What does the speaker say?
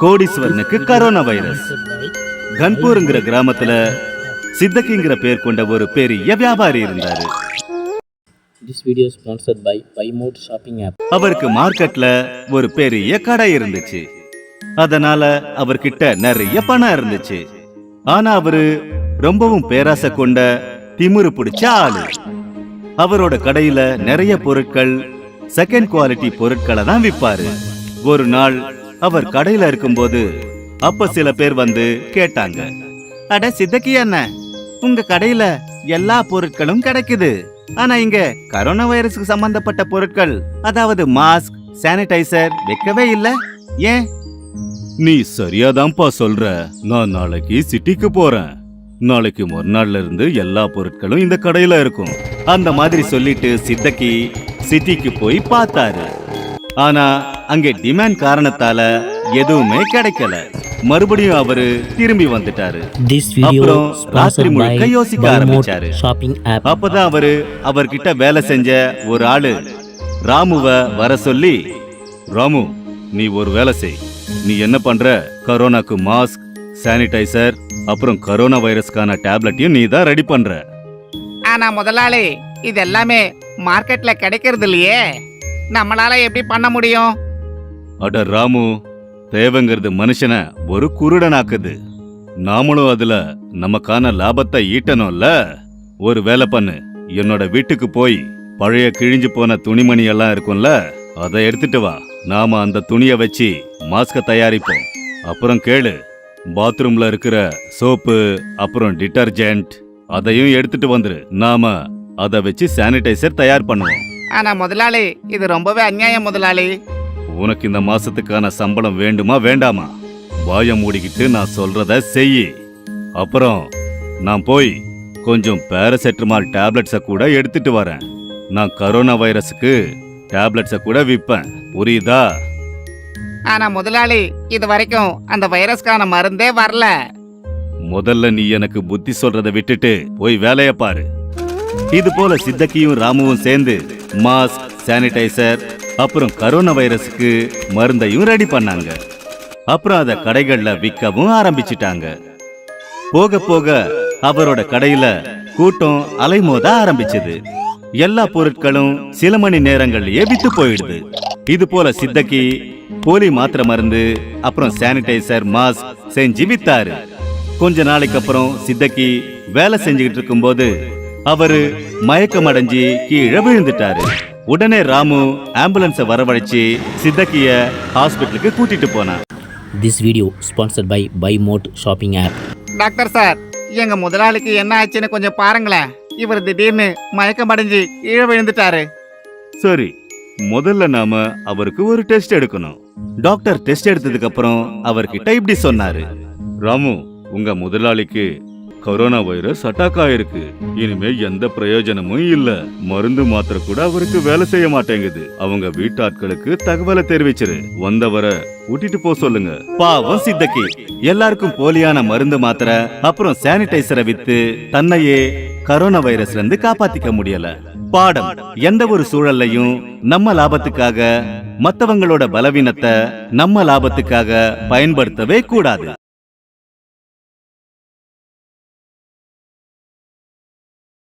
கோடீஸ்வரனுக்கு corona virus கன்பூருங்கிற கிராமத்துல சித்தக்கிங்கிற பேர் கொண்ட ஒரு பெரிய வியாபாரி இருந்தாரு. Is sponsored by Buy Mode Shopping app. அவருக்கு மார்க்கெட்ல ஒரு பெரிய கடை இருந்துச்சு. அதனால அவர்கிட்ட நிறைய பணம் இருந்துச்சு. ஆனா அவரு ரொம்பவும் பேராசை கொண்ட திமிரு பிடிச்ச ஆளு. அவரோட கடையில நிறைய பொருட்கள் செகண்ட் குவாலிட்டி பொருட்களை தான் விப்பாரு. ஒரு நாள் அவர் கடையில இருக்கும்போது அப்ப சில பேர் வந்து கேட்டாங்க. அட சித்தக்கி அண்ணன் உங்க கடையில எல்லா பொருட்களும் கிடைக்குது. ஆனா இங்க கரோனா வைரஸுக்கு சம்பந்தப்பட்ட பொருட்கள் அதாவது மாஸ்க் சானிடைசர் வைக்கவே இல்ல. ஏன்? நீ சரியாதான்ப்பா சொல்ற. நான் நாளைக்கு சிட்டிக்கு போறேன். நாளைக்கு மறுநாள்ல இருந்து எல்லா பொருட்களும் இந்த கடையில இருக்கும். அந்த மாதிரி சொல்லிட்டு சித்தக்கி சிட்டிக்கு போய் பார்த்தாரு. ஆனா அங்கே டிமாண்ட் காரணத்தால எதுவுமே கிடைக்கல. மறுபடியும் அவரு திரும்பி வந்துட்டாரு. அப்புறம் ராத்திரி முழுக்க யோசிக்க ஆரம்பிச்சாரு. அப்பதான் அவரு அவர்கிட்ட வேலை செஞ்ச ஒரு ஆளு ராமுவ வர சொல்லி ராமு நீ ஒரு வேலை செய். நீ என்ன பண்ற? கரோனாக்கு மாஸ்க் சானிடைசர் அப்புறம் கரோனா வைரஸ்க்கான டேப்லெட்டையும் நீ தான் ரெடி பண்ற. ஆனா முதலாளி இது எல்லாமே மார்க்கெட்ல கிடைக்கிறது இல்லையே. நம்மளால எப்படி பண்ண முடியும்? அட ராமு தேவைங்கிறது மனுஷனை ஒரு குருடனாக்குது. நாமளும் அதுல நமக்கான லாபத்தை ஈட்டணும்ல? ஒரு வேலை பண்ணு. என்னோட வீட்டுக்கு போய் பழைய கிழிஞ்சு போன துணிமணி எல்லாம் இருக்கும்ல அதை எடுத்துட்டு வா. நாம அந்த துணியை வச்சு மாஸ்க தயாரிப்போம். அப்புறம் கேளு. பாத்ரூம்ல இருக்கிற சோப்பு அப்புறம் டிட்டர்ஜென்ட் அதையும் எடுத்துட்டு வந்துரு. நாம அதை வச்சு சானிடைசர் தயார் பண்ணுவோம். ஆனா முதலாளி இது ரொம்பவே அநியாயம் முதலாளி. உனக்கு இந்த மாசத்துக்கான சம்பளம் வேண்டுமா வேண்டாமா? வாய மூடிக்கிட்டு நான் சொல்றத செய் அப்புறம் நான் போய் கொஞ்சம் பேராசெட்டமால் டேப்லெட்ஸை கூட எடுத்துட்டு வரேன். நான் கரோனா வைரஸுக்கு டேப்லெட்ஸை கூட விற்பேன் புரியுதா? ஆனா முதலாளி இது வரைக்கும் அந்த வைரஸ்க்கான மருந்தே வரல. முதல்ல நீ எனக்கு புத்தி சொல்றதை விட்டுட்டு போய் வேலைய பாரு. இது போல சித்தக்கியும் ராமுவும் சேர்ந்து மாஸ்க் சானிடைசர் அப்புறம் கரோனா வைரஸுக்கு மருந்தையும் ரெடி பண்ணாங்க. அப்புறம் அதை கடைகள்ல விற்கவும் ஆரம்பிச்சிட்டாங்க. போக போக அவரோட கடையில கூட்டம் அலைமோத ஆரம்பிச்சது. எல்லா பொருட்களும் சில மணி நேரங்கள்லயே வித்து போயிடுது. இது போல சித்தக்கி போலி மாத்திரை மருந்து அப்புறம் சானிடைசர் மாஸ்க் செஞ்சு வித்தாரு. கொஞ்ச நாளைக்கு அப்புறம் சித்தக்கி வேலை செஞ்சுக்கிட்டு இருக்கும்போது அவரு மயக்கம் அடைஞ்சி கீழே விழுந்துட்டாரு. உடனே ராமு ஆம்புலன்ஸ வரவழைச்சு சித்தக்கிய ஹாஸ்பிட்டலுக்கு கூட்டிட்டு போனான். This video sponsored by Buy Mode Shopping app. Doctor sir எங்க முதலாளிக்கு என்ன ஆச்சுன்னு கொஞ்சம் பாருங்களேன். இவர் திடீர்னு மயக்கம் அடைஞ்சு கீழே விழுந்துட்டாரு. சரி முதல்ல நாம அவருக்கு ஒரு டெஸ்ட் எடுக்கணும். டாக்டர் டெஸ்ட் எடுத்ததுக்கு அப்புறம் அவர்கிட்ட இப்படி சொன்னாரு. ராமு உங்க முதலாளிக்கு கொரோனா வைரஸ் அட்டாக் ஆயிருக்கு. இனிமே எந்த பிரயோஜனமும் இல்ல. மருந்து மாத்திரை கூட அவருக்கு வேலை செய்ய மாட்டேங்குது. அவங்க வீட்டாட்களுக்கு தகவலை தெரிவிச்சிரு. வந்தவரை கூட்டிட்டு போக சொல்லுங்க. பாவம் சித்தக்கி. எல்லாருக்கும் போலியான மருந்து மாத்திரை அப்புறம் சானிடைசரை வித்து தன்னையே கரோனா வைரஸ்ல இருந்து காப்பாத்திக்க முடியல. பாடம் எந்த ஒரு சூழல்லையும் நம்ம லாபத்துக்காக மத்தவங்களோட பலவீனத்தை நம்ம லாபத்துக்காக பயன்படுத்தவே கூடாது.